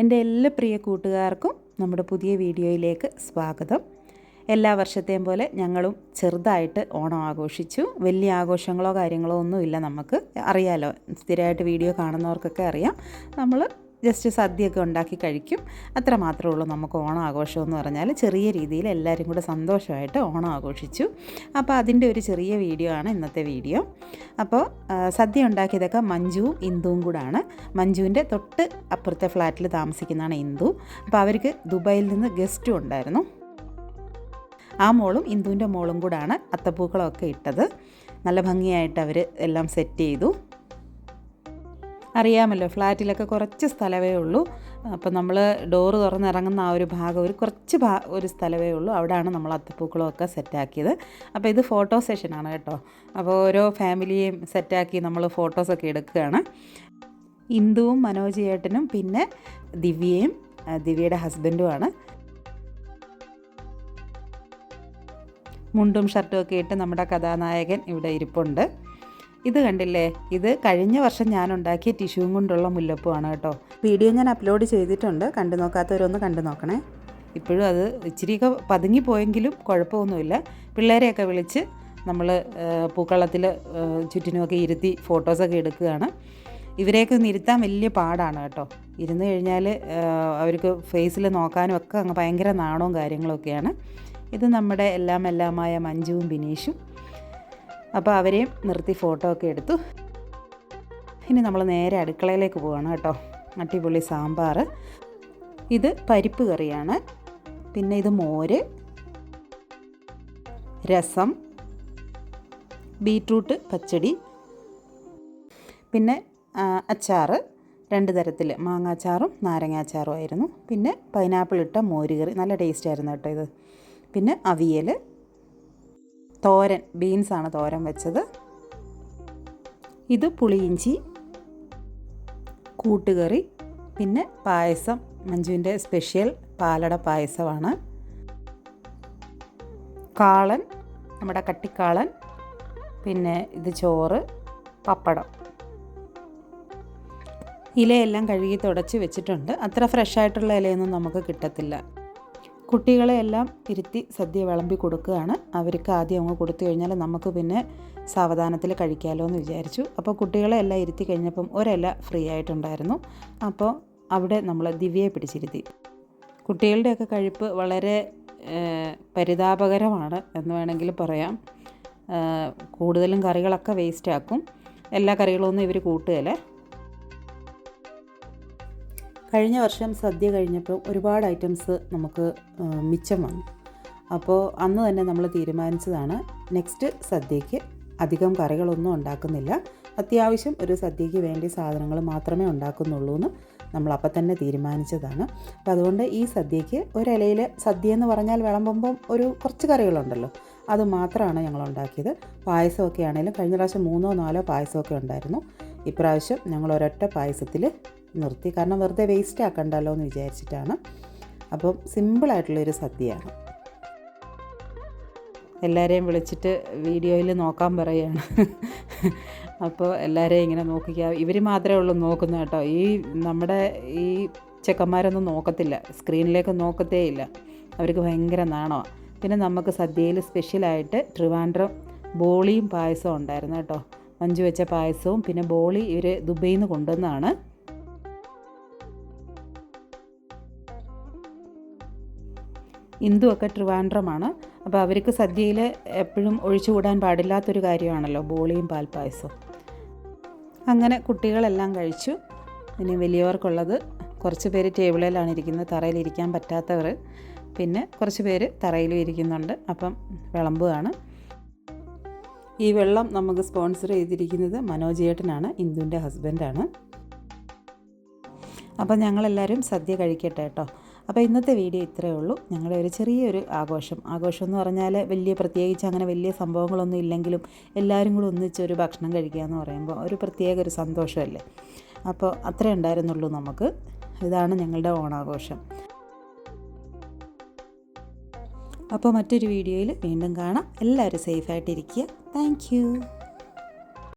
എന്റെ എല്ലാ പ്രിയ കൂട്ടുകാർക്കും നമ്മുടെ പുതിയ വീഡിയോയിലേക്ക് സ്വാഗതം. എല്ലാ വർഷത്തെയും പോലെ ഞങ്ങളും ചെറുതായിട്ട് ഓണം ആഘോഷിച്ചു. വലിയ ആഘോഷങ്ങളോ കാര്യങ്ങളോ ഒന്നുമില്ല നമുക്ക്. അറിയാലോ സ്ഥിരമായിട്ട് വീഡിയോ കാണുന്നവർക്കൊക്കെ അറിയാം. നമ്മൾ ജസ്റ്റ് സദ്യയൊക്കെ ഉണ്ടാക്കി കഴിക്കും. അത്ര മാത്രമേ ഉള്ളൂ നമുക്ക് ഓണം ആഘോഷം എന്ന് പറഞ്ഞാൽ. ചെറിയ രീതിയിൽ എല്ലാവരും കൂടെ സന്തോഷമായിട്ട് ഓണം ആഘോഷിച്ചു അപ്പോൾ അതിന്റെ ഒരു ചെറിയ വീഡിയോ ആണ് ഇന്നത്തെ വീഡിയോ. അപ്പോൾ സദ്യ ഉണ്ടാക്കിയതൊക്കെ മഞ്ജുവും ഇന്ദുവും കൂടാണ്. മഞ്ജുവിന്റെ തൊട്ട് അപ്പുറത്തെ ഫ്ലാറ്റിൽ താമസിക്കുന്നതാണ് ഇന്ദു. അപ്പോൾ അവർക്ക് ദുബായിൽ നിന്ന് ഗസ്റ്റും ഉണ്ടായിരുന്നു. ആ മോളും ഇന്ദുവിന്റെ മോളും കൂടാണ് അത്തപ്പൂക്കളൊക്കെ ഇട്ടത്. നല്ല ഭംഗിയായിട്ട് അവർ എല്ലാം സെറ്റ് ചെയ്തു. അറിയാമല്ലോ ഫ്ലാറ്റിലൊക്കെ കുറച്ച് സ്ഥലമേ ഉള്ളൂ. അപ്പോൾ നമ്മൾ ഡോറ് തുറന്നിറങ്ങുന്ന ആ ഒരു ഭാഗം ഒരു കുറച്ച് ഭാ ഒരു സ്ഥലമേ ഉള്ളൂ. അവിടെയാണ് നമ്മൾ അത്തപ്പൂക്കളമൊക്കെ സെറ്റാക്കിയത്. അപ്പോൾ ഇത് ഫോട്ടോ സെഷനാണ് കേട്ടോ. അപ്പോൾ ഓരോ ഫാമിലിയെയും സെറ്റാക്കി നമ്മൾ ഫോട്ടോസൊക്കെ എടുക്കുകയാണ്. ഇന്ദുവും മനോജ് ചേട്ടനും പിന്നെ ദിവ്യയും ദിവ്യയുടെ ഹസ്ബൻഡുമാണ്. മുണ്ടും ഷർട്ടും ഒക്കെ ഇട്ട് നമ്മുടെ കഥാനായകൻ ഇവിടെ ഇരിപ്പുണ്ട്. ഇത് കണ്ടില്ലേ? ഇത് കഴിഞ്ഞ വർഷം ഞാൻ ഉണ്ടാക്കിയ ടിഷ്യൂവും കൊണ്ടുള്ള മുല്ലപ്പൂവാണ് കേട്ടോ. വീഡിയോ ഞാൻ അപ്ലോഡ് ചെയ്തിട്ടുണ്ട്. കണ്ടു നോക്കാത്തവരൊന്ന് കണ്ടു നോക്കണേ. ഇപ്പോഴും അത് ഇച്ചിരിയൊക്കെ പതുങ്ങിപ്പോയെങ്കിലും കുഴപ്പമൊന്നുമില്ല. പിള്ളേരെയൊക്കെ വിളിച്ച് നമ്മൾ പൂക്കളത്തിൽ ചുറ്റിനുമൊക്കെ ഇരുത്തി ഫോട്ടോസൊക്കെ എടുക്കുകയാണ്. ഇവരെയൊക്കെ ഒന്ന് ഇരുത്താൻ വലിയ പാടാണ് കേട്ടോ. ഇരുന്ന് കഴിഞ്ഞാൽ അവർക്ക് ഫേസിൽ നോക്കാനും ഒക്കെ അങ്ങ് ഭയങ്കര നാണവും കാര്യങ്ങളൊക്കെയാണ്. ഇത് നമ്മുടെ എല്ലാം എല്ലാമായ മഞ്ജുവും ബിനീഷും. അപ്പോൾ അവരെയും നിർത്തി ഫോട്ടോ ഒക്കെ എടുത്തു. ഇനി നമ്മൾ നേരെ അടുക്കളയിലേക്ക് പോവാണ് കേട്ടോ. അടിപൊളി സാമ്പാർ ഇത് പരിപ്പ് കറിയാണ്. പിന്നെ ഇത് മോര് രസം ബീട്രൂട്ട് പച്ചടി പിന്നെ അച്ചാർ രണ്ട് തരത്തിൽ മാങ്ങാച്ചാറും നാരങ്ങാച്ചാറും ആയിരുന്നു. പിന്നെ പൈനാപ്പിൾ ഇട്ട മോരുകറി. നല്ല ടേസ്റ്റ് ആയിരുന്നു കേട്ടോ ഇത്. പിന്നെ അവിയൽ തോരൻ ബീൻസാണ് തോരൻ വെച്ചത്. ഇത് പുളിയിഞ്ചി കൂട്ടുകറി പിന്നെ പായസം മഞ്ജുവിന്റെ സ്പെഷ്യൽ പാലട പായസമാണ്. കാളൻ നമ്മുടെ കട്ടിക്കാളൻ പിന്നെ ഇത് ചോറ് പപ്പടം. ഇലയെല്ലാം കഴുകി തുടച്ച് വെച്ചിട്ടുണ്ട്. അത്ര ഫ്രഷായിട്ടുള്ള ഇലയൊന്നും നമുക്ക് കിട്ടത്തില്ല. കുട്ടികളെ എല്ലാം ഇരുത്തി സദ്യ വിളമ്പി കൊടുക്കുകയാണ്. അവർക്ക് ആദ്യം അങ്ങ് കൊടുത്തു കഴിഞ്ഞാൽ നമുക്ക് പിന്നെ സാവധാനത്തിൽ കഴിക്കാമല്ലോ എന്ന് വിചാരിച്ചു. അപ്പോൾ കുട്ടികളെ എല്ലാം ഇരുത്തി കഴിഞ്ഞപ്പം ഒരില ഫ്രീ ആയിട്ടുണ്ടായിരുന്നു. അപ്പോൾ അവിടെ നമ്മൾ ദിവ്യയെ പിടിച്ചിരുത്തി. കുട്ടികളുടെയൊക്കെ കഴിപ്പ് വളരെ പരിതാപകരമാണ് എന്ന് വേണമെങ്കിൽ പറയാം. കൂടുതലും കറികളൊക്കെ വേസ്റ്റ് ആക്കും എല്ലാ കറികളൊന്നും ഇവർ കൂട്ടുകയില്ല. കഴിഞ്ഞ വർഷം സദ്യ കഴിഞ്ഞപ്പോൾ ഒരുപാട് ഐറ്റംസ് നമുക്ക് മിച്ചം വന്നു. അപ്പോൾ അന്ന് തന്നെ നമ്മൾ തീരുമാനിച്ചതാണ് നെക്സ്റ്റ് സദ്യയ്ക്ക് അധികം കറികളൊന്നും ഉണ്ടാക്കുന്നില്ല. അത്യാവശ്യം ഒരു സദ്യയ്ക്ക് വേണ്ടി സാധനങ്ങൾ മാത്രമേ ഉണ്ടാക്കുന്നുള്ളൂ എന്ന് നമ്മൾ അപ്പം തന്നെ തീരുമാനിച്ചതാണ്. അപ്പോൾ അതുകൊണ്ട് ഈ സദ്യയ്ക്ക് ഒരിലയിൽ സദ്യ എന്ന് പറഞ്ഞാൽ വിളമ്പുമ്പം ഒരു കുറച്ച് കറികളുണ്ടല്ലോ അത് മാത്രമാണ് ഞങ്ങൾ ഉണ്ടാക്കിയത്. പായസമൊക്കെ ആണെങ്കിലും കഴിഞ്ഞ പ്രാവശ്യം മൂന്നോ നാലോ പായസമൊക്കെ ഉണ്ടായിരുന്നു. ഇപ്രാവശ്യം ഞങ്ങൾ ഒരൊറ്റ പായസത്തിൽ നിർത്തി. കാരണം വെറുതെ വേസ്റ്റ് ആക്കണ്ടല്ലോ എന്ന് വിചാരിച്ചിട്ടാണ്. അപ്പം സിമ്പിളായിട്ടുള്ളൊരു സദ്യയാണ്. എല്ലാവരെയും വിളിച്ചിട്ട് വീഡിയോയിൽ നോക്കാൻ പറയുകയാണ് അപ്പോൾ എല്ലാവരെയും ഇങ്ങനെ നോക്കിക്കുക ഇവർ മാത്രമേ ഉള്ളൂ നോക്കുന്ന കേട്ടോ. ഈ നമ്മുടെ ഈ ചെക്കന്മാരൊന്നും നോക്കത്തില്ല. സ്ക്രീനിലേക്ക് നോക്കത്തേ ഇല്ല. അവർക്ക് ഭയങ്കര നാണമാണ് പിന്നെ നമുക്ക് സദ്യയിൽ സ്പെഷ്യലായിട്ട് ട്രിവാൻഡ്രം ബോളിയും പായസവും ഉണ്ടായിരുന്നു കേട്ടോ. മഞ്ജു വെച്ച പായസവും പിന്നെ ബോളി ഇവർ ദുബൈയിൽ നിന്ന് കൊണ്ടുവന്നതാണ് ഇന്ദുവൊക്കെ ട്രിവാൻഡ്രമാണ്. അപ്പോൾ അവർക്ക് സദ്യയിൽ എപ്പോഴും ഒഴിച്ചുകൂടാൻ പാടില്ലാത്തൊരു കാര്യമാണല്ലോ ബോളിയും പാൽപ്പായസവും. അങ്ങനെ കുട്ടികളെല്ലാം കഴിച്ചു. ഇനി വലിയവർക്കുള്ളത് കുറച്ച് പേര് ടേബിളിലാണ് ഇരിക്കുന്നത് തറയിലിരിക്കാൻ പറ്റാത്തവർ. പിന്നെ കുറച്ച് പേര് തറയിലും ഇരിക്കുന്നുണ്ട് അപ്പം വിളമ്പുകയാണ്. ഈ വെള്ളം നമുക്ക് സ്പോൺസർ ചെയ്തിരിക്കുന്നത് മനോജ് ചേട്ടനാണ് ഇന്ദുവിന്റെ ഹസ്ബൻഡാണ്. അപ്പം ഞങ്ങളെല്ലാവരും സദ്യ കഴിക്കട്ടെ കേട്ടോ. അപ്പോൾ ഇന്നത്തെ വീഡിയോ ഇത്രയേ ഉള്ളൂ. ഞങ്ങളുടെ ഒരു ചെറിയൊരു ആഘോഷം. ആഘോഷം എന്ന് പറഞ്ഞാൽ വലിയ പ്രത്യേകിച്ച് അങ്ങനെ വലിയ സംഭവങ്ങളൊന്നും ഇല്ലെങ്കിലും എല്ലാവരും കൂടി ഒന്നിച്ച് ഒരു ഭക്ഷണം കഴിക്കുക എന്ന് പറയുമ്പോൾ ഒരു പ്രത്യേക ഒരു സന്തോഷമല്ലേ? അപ്പോൾ അത്രേ ഉണ്ടായിരുന്നുള്ളൂ നമുക്ക്. ഇതാണ് ഞങ്ങളുടെ ഓണാഘോഷം. അപ്പോൾ മറ്റൊരു വീഡിയോയിൽ വീണ്ടും കാണാം. എല്ലാവരും സേഫായിട്ടിരിക്കുക താങ്ക് യു.